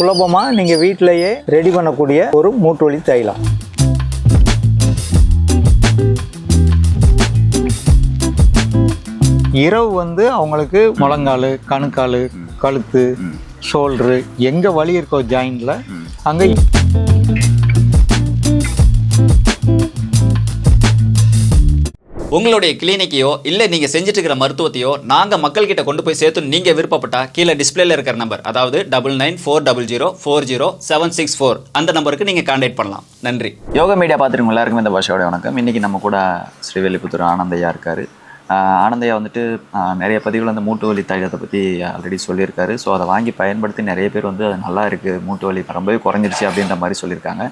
சுலபமாக நீங்கள் வீட்டிலேயே ரெடி பண்ணக்கூடிய ஒரு மூட்டு வலி தைலம். இரவு வந்து அவங்களுக்கு முழங்கால் கணுக்கால் கழுத்து ஷோல்டரு எங்கே வலி இருக்கோ ஜாயிண்டில் அங்கே உங்களுடைய கிளினிக்கையோ இல்லை நீங்கள் செஞ்சுட்டு இருக்கிற மருத்துவத்தையோ நாங்கள் மக்கள்கிட்ட கொண்டு போய் சேர்த்து நீங்கள் விருப்பப்பட்டா கீழே டிஸ்பிளேல இருக்கிற நம்பர் அதாவது double nine four double zero four zero seven six four அந்த நம்பருக்கு நீங்கள் கான்டாக்ட் பண்ணலாம். நன்றி. யோகா மீடியா பார்த்துருங்க எல்லாருக்குமே இந்த பாஷாவோட வணக்கம். இன்றைக்கி நம்ம கூட ஸ்ரீவெல்லிபுத்தூர் ஆனந்தையா இருக்கார். ஆனந்தையா வந்துட்டு நிறைய பதிவுகள் அந்த மூட்டு வலி தைலத்தை பற்றி ஆல்ரெடி சொல்லியிருக்காரு. ஸோ அதை வாங்கி பயன்படுத்தி நிறைய பேர் வந்து அது நல்லா இருக்குது மூட்டு வலி ரொம்பவே குறைஞ்சிருச்சு அப்படின்ற மாதிரி சொல்லியிருக்காங்க.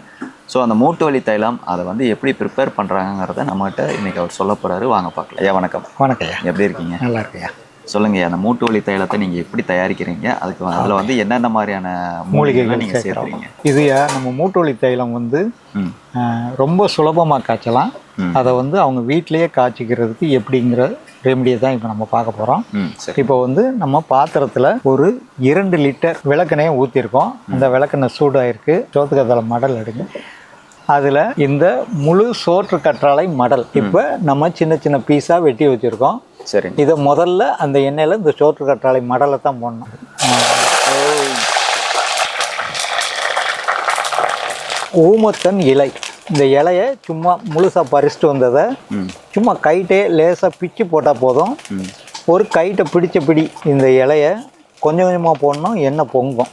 ஸோ அந்த மூட்டு வலி தைலம் அதை வந்து எப்படி ப்ரிப்பேர் பண்ணுறாங்கிறத நம்மகிட்ட இன்றைக்கி அவர் சொல்ல போகிறாரு வாங்க பார்க்கலாம். ஐயா வணக்கம். வணக்கம் ஐயா. எப்படி இருக்கீங்க? நல்லா இருக்கையா சொல்லுங்க அந்த மூட்டு வலி தைலத்தை நீங்கள் எப்படி தயாரிக்கிறீங்க? அதுக்கு அதில் வந்து என்னென்ன மாதிரியான மூலிகைகள் நீங்கள் சேர்க்குறீங்க? இது நம்ம மூட்டு வலி தைலம் வந்து ரொம்ப சுலபமாக காய்ச்சலாம். அதை வந்து அவங்க வீட்டிலேயே காய்ச்சிக்கிறதுக்கு எப்படிங்கிற ரெமடியை தான் இப்போ நம்ம பார்க்க போகிறோம் இப்போ வந்து நம்ம பாத்திரத்தில் ஒரு இரண்டு லிட்டர் விளக்கெண்ணையை ஊற்றிருக்கோம் அந்த விளக்கெண்ணெய் சூடாயிருக்கு. சோத்துக்கத்தலை மடல் எடுங்க அதில் இந்த முழு சோற்று கற்றாழை மடல். இப்போ நம்ம சின்ன சின்ன பீஸாக வெட்டி வச்சுருக்கோம். சரி. இதை முதல்ல அந்த எண்ணெயில் இந்த சோற்று கற்றாழை மடலை தான் போடணும். ஊமத்தன் இலை. இந்த இலையை சும்மா முழுசாக பறிச்சுட்டு வந்ததை சும்மா கைட்டே லேசாக பிச்சு போட்டால் போதும். ஒரு கைட்டை பிடிச்ச பிடி இந்த இலையை கொஞ்சம் கொஞ்சமாக போடணும் எண்ணெய் பொங்கும்.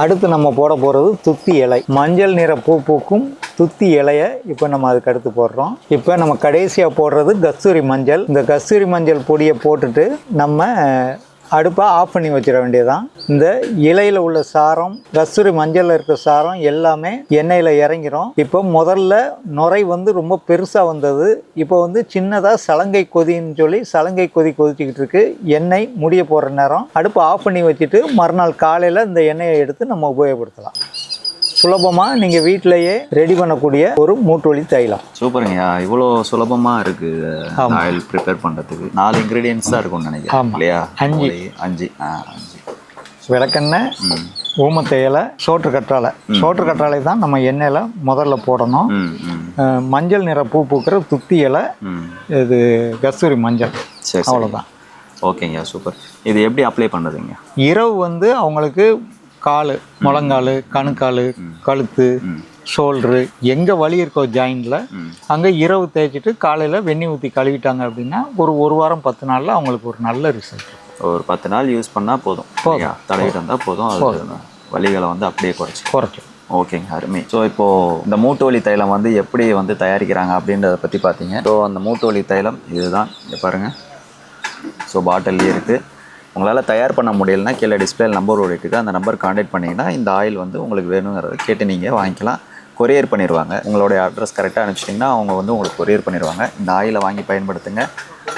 அடுத்து நம்ம போட போகிறது துத்தி இலை. மஞ்சள் நிற பூ பூக்கும் துத்தி இலையை இப்போ நம்ம அதுக்கு அடுத்து போடுறோம். இப்போ நம்ம கடைசியாக போடுறது கஸ்தூரி மஞ்சள். இந்த கஸ்தூரி மஞ்சள் பொடியை போட்டுட்டு நம்ம அடுப்பை ஆஃப் பண்ணி வச்சிட வேண்டியதுதான். இந்த இலையில் உள்ள சாரம் கஸ்தூரி மஞ்சளில் இருக்கிற சாரம் எல்லாமே எண்ணெயில் இறங்கிரும். இப்போ முதல்ல நுரை வந்து ரொம்ப பெருசாக வந்தது. இப்போ வந்து சின்னதாக சலங்கை கொதின்னு சொல்லி சலங்கை கொதி கொதிச்சுக்கிட்டு இருக்கு. எண்ணெய் முடிய போகிற நேரம். அடுப்பை ஆஃப் பண்ணி வச்சுட்டு மறுநாள் காலையில் இந்த எண்ணெயை எடுத்து நம்ம உபயோகப்படுத்தலாம். சுலபமாக நீங்கள் வீட்டிலேயே ரெடி பண்ணக்கூடிய ஒரு மூட்டு வலி தைலம் சூப்பருங்கய்யா இவ்வளோ சுலபமாக இருக்குது ஆயில் ப்ரிப்பேர் பண்ணுறதுக்கு நாலு இன்க்ரீடியன்ஸ் தான் இருக்கும்னு நினைக்கிறேன். இல்லையா? அஞ்சு. அஞ்சு ஆ அஞ்சு. விளக்கெண்ணெய் ஊமத்தை இலை சோற்று கற்றாழை. சோற்று கற்றாழை தான் நம்ம எண்ணெயில் முதல்ல போடணும். மஞ்சள் நிற பூ பூக்கிற துத்தி இலை இது கஸ்தூரி மஞ்சள். அவ்வளோதான் ஓகேங்கய்யா சூப்பர். இது எப்படி அப்ளை பண்ணுறதுங்க இரவு வந்து அவங்களுக்கு கால் முழங்கால் கணுக்கால் கழுத்து ஷோல்டரு எங்கே வலி இருக்கோ ஜாயிண்டில் அங்கே இரவு தேய்ச்சிட்டு காலையில் வெந்நி ஊற்றி கழுவிட்டாங்க அப்படின்னா ஒரு ஒரு வாரம் பத்து நாளில் அவங்களுக்கு ஒரு நல்ல ரிசல்ட் ஒரு பத்து நாள் யூஸ் பண்ணால் போதும். இல்லையா? தடவிட்டு வந்தால் போதும். அது வலிகளை வந்து அப்படியே குறைச்சி குறைக்கும். ஓகேங்க அருமை. ஸோ இப்போது இந்த மூட்டு வலி தைலம் வந்து எப்படி வந்து தயாரிக்கிறாங்க அப்படின்றத பற்றி பார்த்தீங்க. ஸோ அந்த மூட்டு வலி தைலம் இதுதான். இங்கே பாருங்கள் ஸோ பாட்டில்லே இருக்குது உங்களால் தயார் பண்ண முடியலன்னா கீழே டிஸ்பிளே நம்பர் ஓடிட்டு அந்த நம்பர் காண்டாக்ட் பண்ணிங்கன்னா இந்த ஆயில் வந்து உங்களுக்கு வேணுங்கிறத கேட்டு நீங்கள் வாங்கிக்கலாம். கொரியர் பண்ணிடுவாங்க. உங்களுடைய அட்ரஸ் கரெக்டாக அனுப்பிச்சிட்டிங்கன்னா அவங்க வந்து உங்களுக்கு கொரியர் பண்ணிடுவாங்க. இந்த ஆயிலை வாங்கி பயன்படுத்துங்க.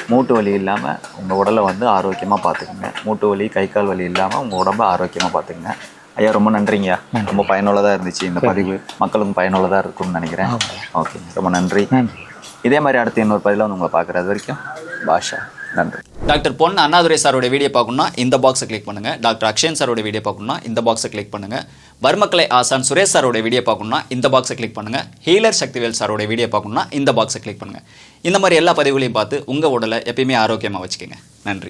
மூட்டு வலி இல்லாமல் உங்கள் உடலை வந்து ஆரோக்கியமாக பார்த்துக்குங்க. மூட்டு வலி கை கால் வலி இல்லாமல் உங்கள் உடம்ப ஆரோக்கியமாக பார்த்துக்குங்க. ஐயா ரொம்ப நன்றிங்கய்யா. ரொம்ப பயனுள்ளதாக இருந்துச்சு இந்த பதிவு. மக்களுக்கும் பயனுள்ளதாக இருக்கும்னு நினைக்கிறேன். ஓகே ரொம்ப நன்றி. நன்றி. இதே மாதிரி அடுத்து இன்னொரு பதிவில் வந்து உங்களை பார்க்குறது வரைக்கும் பாஷா. நன்றி. டாக்டர் பொன் அண்ணாதுரை சாரோட வீடியோ பார்க்கணும்னா இந்த பாக்ஸை கிளிக் பண்ணுங்க. டாக்டர் அக்ஷயன் சாரோட வீடியோ பார்க்கணும்னா இந்த பாக்ஸை கிளிக் பண்ணுங்க. வர்மக்கலை ஆசான் சுரேஷ் சாரோட வீடியோ பார்க்கணும்னா இந்த பாக்ஸை கிளிக் பண்ணுங்க. ஹீலர் சக்திவேல் சாரோட வீடியோ பார்க்கணும்னா இந்த பாக்ஸை கிளிக் பண்ணுங்க. இந்த மாதிரி எல்லா பதிவுகளையும் பார்த்து உங்கள் உடலை எப்பயுமே ஆரோக்கியமாக வச்சுக்கோங்க. நன்றி.